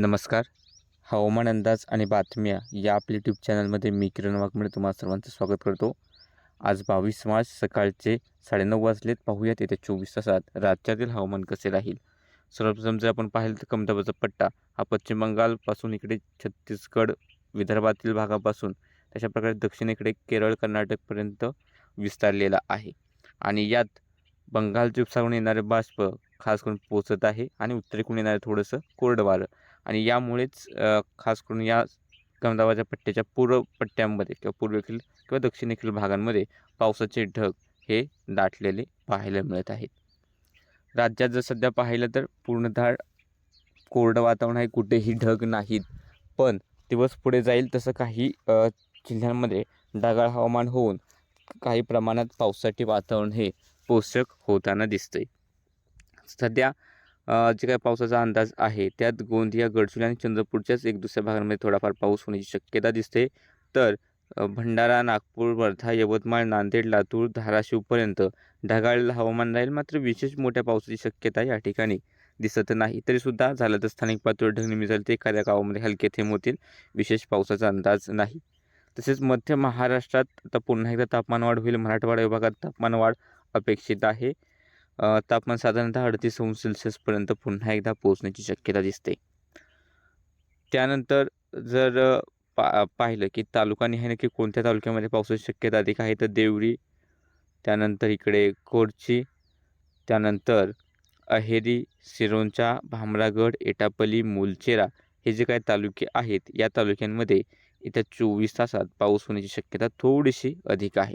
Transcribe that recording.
नमस्कार. हवामान अंदाज आणि बातम्या या आपल्या यूट्यूब चॅनलमध्ये मी किरण वाघमळे तुम्हा सर्वांचं स्वागत करतो. आज बावीस मार्च सकाळचे साडेनऊ वाजलेत. पाहूयात येत्या चोवीस तासात राज्यातील हवामान कसे राहील. सर्वप्रथम जर आपण पाहिलं तर कमदाबाचा पट्टा हा पश्चिम बंगालपासून इकडे छत्तीसगड विदर्भातील भागापासून तशा प्रकारे दक्षिणेकडे केरळ कर्नाटकपर्यंत विस्तारलेला आहे. आणि यात बंगालच्या उपसागरून येणारे बाष्प खास करून पोचत आहे आणि उत्तरेकडून येणारे थोडंसं कोरडं वारं आणि यामुळेच खास करून या कमदाबाच्या पट्ट्याच्या पूर्व पट्ट्यांमध्ये किंवा पूर्वेकडील किंवा दक्षिणेकडील भागांमध्ये पावसाचे ढग हे दाटलेले पाहायला मिळत आहेत. राज्यात जर सध्या पाहिलं तर पूर्णतः कोरडं वातावरण आहे कुठेही ढग नाहीत. पण दिवस पुढे जाईल तसं काही जिल्ह्यांमध्ये ढगाळ हवामान होऊन काही प्रमाणात पावसाचे वातावरण हे पोषक होताना दिसतंय. सध्या जे काय पावसाचा अंदाज आहे त्यात गोंदिया गडचुली आणि चंद्रपूरच्याच एक दुसऱ्या भागांमध्ये थोडाफार पाऊस होण्याची शक्यता दिसते. तर भंडारा नागपूर वर्धा यवतमाळ नांदेड लातूर धाराशिवपर्यंत ढगाळ हवामान राहील मात्र विशेष मोठ्या पावसाची शक्यता या ठिकाणी दिसत नाही. तरीसुद्धा झालं तर स्थानिक पातळीवर ढगनिमी झाली तर एखाद्या गावामध्ये हलके थेंब होतील विशेष पावसाचा अंदाज नाही. तसेच मध्य महाराष्ट्रात आता पुन्हा एकदा तापमानवाढ होईल. मराठवाडा विभागात तापमानवाढ अपेक्षित आहे. तापमान साधारणतः अडतीस अंश सेल्सिअसपर्यंत पुन्हा एकदा पोहोचण्याची शक्यता दिसते. त्यानंतर जर पा पाहिलं की तालुकानिहाय नक्की कोणत्या तालुक्यामध्ये पावसाची शक्यता अधिक आहे तर देवरी त्यानंतर इकडे कोरची त्यानंतर अहेरी सिरोंचा भामरागड एटापल्ली मुलचेरा हे जे काही तालुके आहेत या तालुक्यांमध्ये येत्या चोवीस तासात पाऊस होण्याची शक्यता थोडीशी अधिक आहे.